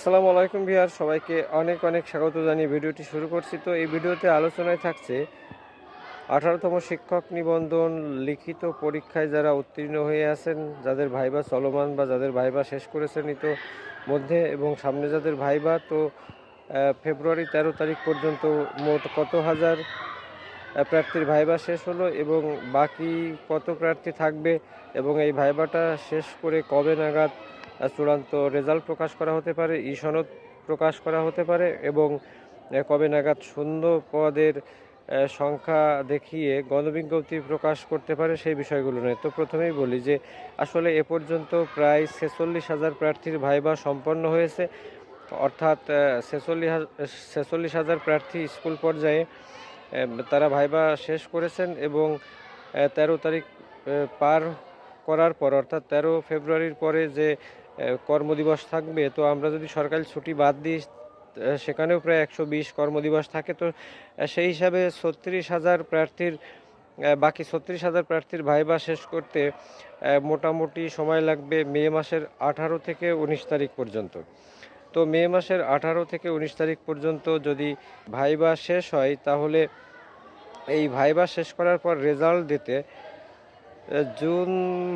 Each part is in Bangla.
আসসালামু আলাইকুম ভিয়ার সবাইকে অনেক অনেক স্বাগত জানিয়ে ভিডিওটি শুরু করছি। তো এই ভিডিওতে আলোচনায় থাকছে আঠারোতম শিক্ষক নিবন্ধন লিখিত পরীক্ষায় যারা উত্তীর্ণ হয়ে আছেন, যাদের ভাইবা চলমান বা যাদের ভাইবা শেষ করেছেন তো মধ্যে এবং সামনে যাদের ভাইবা, তো ফেব্রুয়ারি তেরো তারিখ পর্যন্ত মোট কত হাজার প্রার্থীর ভাইবা শেষ হলো এবং বাকি কত প্রার্থী থাকবে এবং এই ভাইবাটা শেষ করে কবে নাগাদ চূড়ান্ত রেজাল্ট প্রকাশ করা হতে পারে, ই সনদ প্রকাশ করা হতে পারে এবং কবে নাগাদ শূন্য পদের সংখ্যা দেখিয়ে গণবিজ্ঞপ্তি প্রকাশ করতে পারে সেই বিষয়গুলো নিয়ে। তো প্রথমেই বলি যে, আসলে এ পর্যন্ত প্রায় ছেচল্লিশ হাজার প্রার্থীর ভাইবা সম্পন্ন হয়েছে। অর্থাৎ ছেচল্লিশ ছেচল্লিশ হাজার প্রার্থী স্কুল পর্যায়ে তারা ভাইবা শেষ করেছেন এবং তেরো তারিখ পার করার পর, অর্থাৎ তেরো ফেব্রুয়ারির পরে যে কর্মদিবস থাকবে, তো আমরা যদি সরকারি ছুটি বাদ দিই সেখানেও প্রায় একশো বিশ কর্মদিবস থাকে, তো সেই হিসাবে ছত্রিশ হাজার প্রার্থীর বাকি ছত্রিশ হাজার প্রার্থীর ভাইবা শেষ করতে মোটামুটি সময় লাগবে মে মাসের আঠারো থেকে উনিশ তারিখ পর্যন্ত। তো মে মাসের আঠারো থেকে উনিশ তারিখ পর্যন্ত যদি ভাইবা শেষ হয়, তাহলে এই ভাইবা শেষ করার পর রেজাল্ট দিতে জুন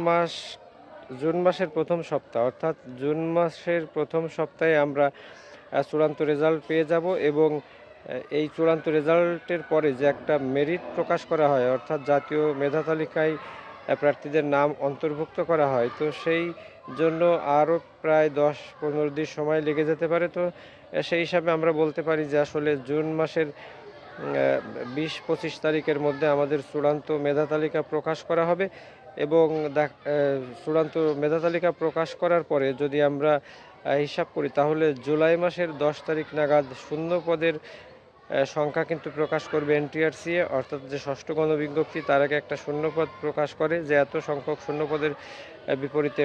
মাস জুন মাসের প্রথম সপ্তাহ, অর্থাৎ জুন মাসের প্রথম সপ্তাহে আমরা চূড়ান্ত রেজাল্ট পেয়ে যাব এবং এই চূড়ান্ত রেজাল্টের পরে যে একটা মেরিট প্রকাশ করা হয়, অর্থাৎ জাতীয় মেধা তালিকায় প্রার্থীদের নাম অন্তর্ভুক্ত করা হয়, তো সেই জন্য আরও প্রায় দশ পনেরো দিন সময় লেগে যেতে পারে। তো সেই হিসাবে আমরা বলতে পারি যে আসলে জুন মাসের বিশ পঁচিশ তারিখের মধ্যে আমাদের চূড়ান্ত মেধা তালিকা প্রকাশ করা হবে এবং চূড়ান্ত মেধা তালিকা প্রকাশ করার পরে যদি আমরা হিসাব করি, তাহলে জুলাই মাসের দশ তারিখ নাগাদ শূন্য পদের সংখ্যা কিন্তু প্রকাশ করবে এনটিআরসিএ অর্থাৎ যে ষষ্ঠ গণবিজ্ঞপ্তি, তার আগে একটা শূন্যপদ প্রকাশ করে যে এত সংখ্যক শূন্যপদের বিপরীতে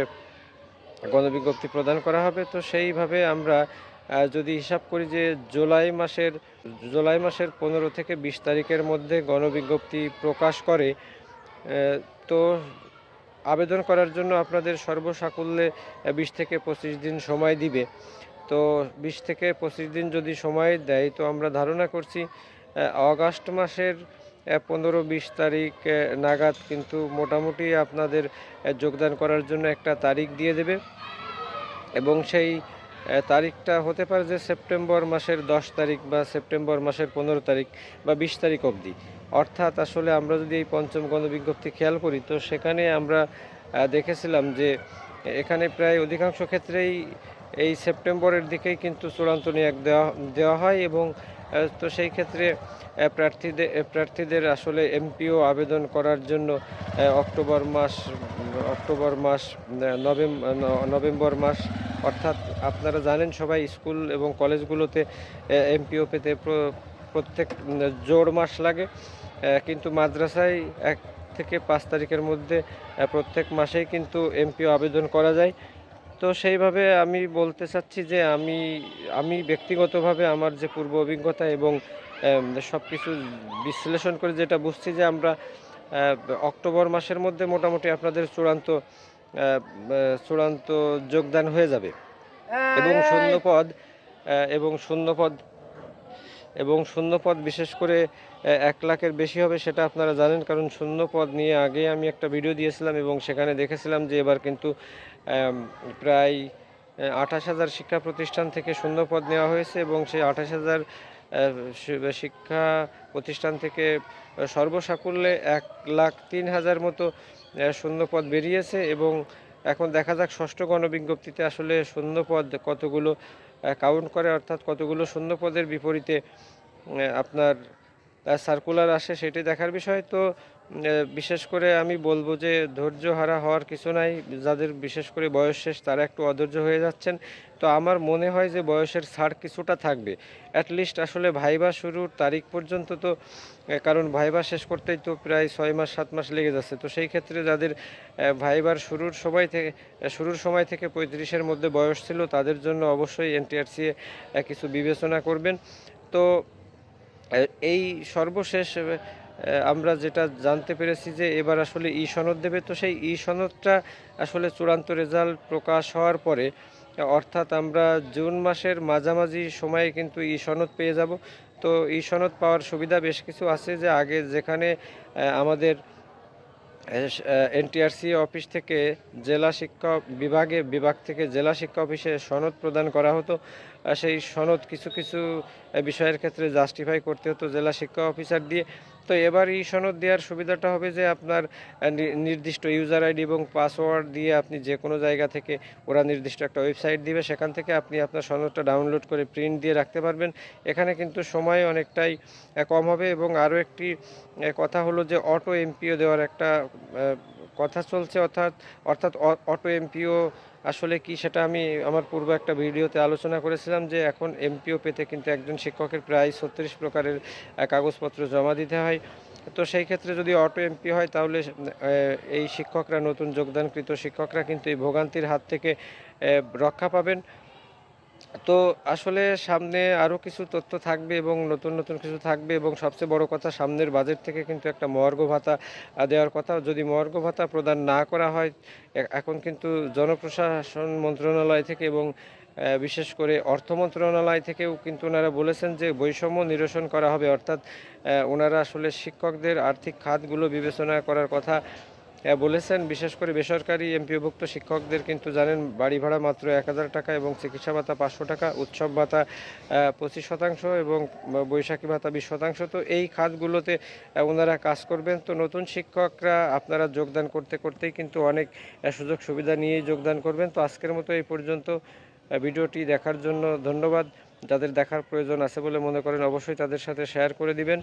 গণবিজ্ঞপ্তি প্রদান করা হবে। তো সেইভাবে আমরা যদি হিসাব করি যে জুলাই মাসের জুলাই মাসের পনেরো থেকে বিশ তারিখের মধ্যে গণবিজ্ঞপ্তি প্রকাশ করে তো আবেদন করার জন্য আপনাদের সর্বসাকুল্যে বিশ থেকে পঁচিশ দিন সময় দিবে। তো বিশ থেকে পঁচিশ দিন যদি সময় দেয়, তো আমরা ধারণা করছি অগাস্ট মাসের পনেরো বিশ তারিখ নাগাদ কিন্তু মোটামুটি আপনাদের যোগদান করার জন্য একটা তারিখ দিয়ে দেবে। এবং সেই তারিখটা হতে পারে যে সেপ্টেম্বর মাসের দশ তারিখ বা সেপ্টেম্বর মাসের পনেরো তারিখ বা বিশ তারিখ অবধি। অর্থাৎ আসলে আমরা যদি এই পঞ্চম গণবিজ্ঞপ্তি খেয়াল করি, তো সেখানে আমরা দেখেছিলাম যে এখানে প্রায় অধিকাংশ ক্ষেত্রেই এই সেপ্টেম্বরের দিকেই কিন্তু চূড়ান্ত নিয়োগ দেওয়া দেওয়া হয় এবং তো সেই ক্ষেত্রে প্রার্থীদের প্রার্থীদের আসলে এমপিও আবেদন করার জন্য অক্টোবর মাস অক্টোবর মাস নভেম্বর নভেম্বর মাস অর্থাৎ আপনারা জানেন সবাই স্কুল এবং কলেজগুলোতে এমপিও পেতে প্রত্যেক জোড় মাস লাগে। কিন্তু মাদ্রাসায় এক থেকে পাঁচ তারিখের মধ্যে প্রত্যেক মাসেই কিন্তু এমপিও আবেদন করা যায়। তো সেইভাবে আমি বলতে চাচ্ছি যে আমি আমি ব্যক্তিগতভাবে আমার যে পূর্ব অভিজ্ঞতা এবং সব কিছু বিশ্লেষণ করে যেটা বুঝছি যে আমরা অক্টোবর মাসের মধ্যে মোটামুটি আপনাদের চূড়ান্ত চূড়ান্ত যোগদান হয়ে যাবে। এবং শূন্যপদ এবং শূন্যপদ এবং শূন্যপদ বিশেষ করে এক লাখের বেশি হবে সেটা আপনারা জানেন কারণ শূন্যপদ নিয়ে আগে আমি একটা ভিডিও দিয়েছিলাম এবং সেখানে দেখেছিলাম যে এবার কিন্তু প্রায় আঠাশ হাজার শিক্ষা প্রতিষ্ঠান থেকে শূন্যপদ নেওয়া হয়েছে এবং সেই আঠাশ হাজার শিক্ষা প্রতিষ্ঠান থেকে সর্বসাকুল্যে এক লাখ তিন হাজার মতো শূন্যপদ বেরিয়েছে এবং এখন দেখা যাক ষষ্ঠ গণবিজ্ঞপ্তিতে আসলে শূন্যপদ কতগুলো কাউন্ট করে, অর্থাৎ কতগুলো শূন্যপদের বিপরীতে আপনার সার্কুলার আসে সেটি দেখার বিষয়। তো বিশেষ করে আমি বলব যে ধৈর্য হারা হওয়ার কিছু নাই। যাদের বিশেষ করে বয়স শেষ, তারা একটু অধৈর্য হয়ে যাচ্ছেন। তো আমার মনে হয় যে বয়সের ছাড় কিছুটা থাকবে। অ্যাটলিস্ট আসলে ভাইবা শুরুর তারিখ পর্যন্ত তো কারণ ভাইবা শেষ করতেই তো প্রায় ছয় মাস, সাত মাস লেগে যাচ্ছে। তো সেই ক্ষেত্রে যাদের ভাইবার শুরুর সময় থেকে শুরুর সময় থেকে পঁয়ত্রিশের মধ্যে বয়স ছিল, তাদের জন্য অবশ্যই এনটিআরসি কিছু বিবেচনা করবেন। তো এই সর্বশেষ আমরা যেটা জানতে পেরেছি যে এবার আসলে ই সনদ দেবে। তো সেই ই সনদটা আসলে চূড়ান্ত রেজাল্ট প্রকাশ হওয়ার পরে, অর্থাৎ আমরা জুন মাসের মাঝামাঝি সময়ে কিন্তু ই সনদ পেয়ে যাব। তো ই সনদ পাওয়ার সুবিধা বেশ কিছু আছে যে আগে যেখানে আমাদের এনটিআরসি অফিস থেকে জেলা শিক্ষা বিভাগে, বিভাগ থেকে জেলা শিক্ষা অফিসে সনদ প্রদান করা হতো। সেই সনদ কিছু কিছু বিষয়ের ক্ষেত্রে জাস্টিফাই করতে হতো জেলা শিক্ষা অফিসার দিয়ে। তো এবার এই সনদ দেওয়ার সুবিধাটা হবে যে আপনার নির্দিষ্ট ইউজার আইডি এবং পাসওয়ার্ড দিয়ে আপনি যে কোনো জায়গা থেকে ওরা নির্দিষ্ট একটা ওয়েবসাইট দিবে, সেখান থেকে আপনি আপনার সনদটা ডাউনলোড করে প্রিন্ট দিয়ে রাখতে পারবেন। এখানে কিন্তু সময় অনেকটাই কম হবে এবং আরও একটি কথা হলো যে অটো এমপিও দেওয়ার একটা কথা চলছে অর্থাৎ অর্থাৎ অটো এমপিও আসলে কি সেটা আমি আমার পূর্ব একটা ভিডিওতে আলোচনা করেছিলাম যে এখন এমপিও পেতে কিন্তু একজন শিক্ষকের প্রায় ছত্রিশ প্রকারের কাগজপত্র জমা দিতে হয়। তো সেই ক্ষেত্রে যদি অটো এমপি হয় তাহলে এই শিক্ষকরা, নতুন যোগদানকৃত শিক্ষকরা কিন্তু এই ভোগান্তির হাত থেকে রক্ষা পাবেন। তো আসলে সামনে আরও কিছু তথ্য থাকবে এবং নতুন নতুন কিছু থাকবে এবং সবচেয়ে বড় কথা সামনের বাজেট থেকে কিন্তু একটা মহার্ঘ ভাতা দেওয়ার কথা। যদি মহার্ঘ ভাতা প্রদান না করা হয় এখন কিন্তু জনপ্রশাসন মন্ত্রণালয় থেকে এবং বিশেষ করে অর্থ মন্ত্রণালয় থেকেও কিন্তু ওনারা বলেছেন যে বৈষম্য নিরসন করা হবে। অর্থাৎ ওনারা আসলে শিক্ষকদের আর্থিক খাতগুলো বিবেচনা করার কথা বলেছেন, বিশেষ করে বেসরকারি এমপিওভুক্ত শিক্ষকদের কিন্তু জানেন, বাড়ি ভাড়া মাত্র এক হাজার টাকা এবং চিকিৎসা ভাতা পাঁচশো টাকা, উৎসব ভাতা পঁচিশ শতাংশ এবং বৈশাখী ভাতা বিশ শতাংশ। তো এই খাতগুলোতে ওনারা কাজ করবেন। তো নতুন শিক্ষকরা আপনারা যোগদান করতে করতেই কিন্তু অনেক সুযোগ সুবিধা নিয়েই যোগদান করবেন। তো আজকের মতো এই পর্যন্ত ভিডিওটি দেখার জন্য ধন্যবাদ। যাদের দেখার প্রয়োজন আছে বলে মনে করেন, অবশ্যই তাদের সাথে শেয়ার করে দিবেন।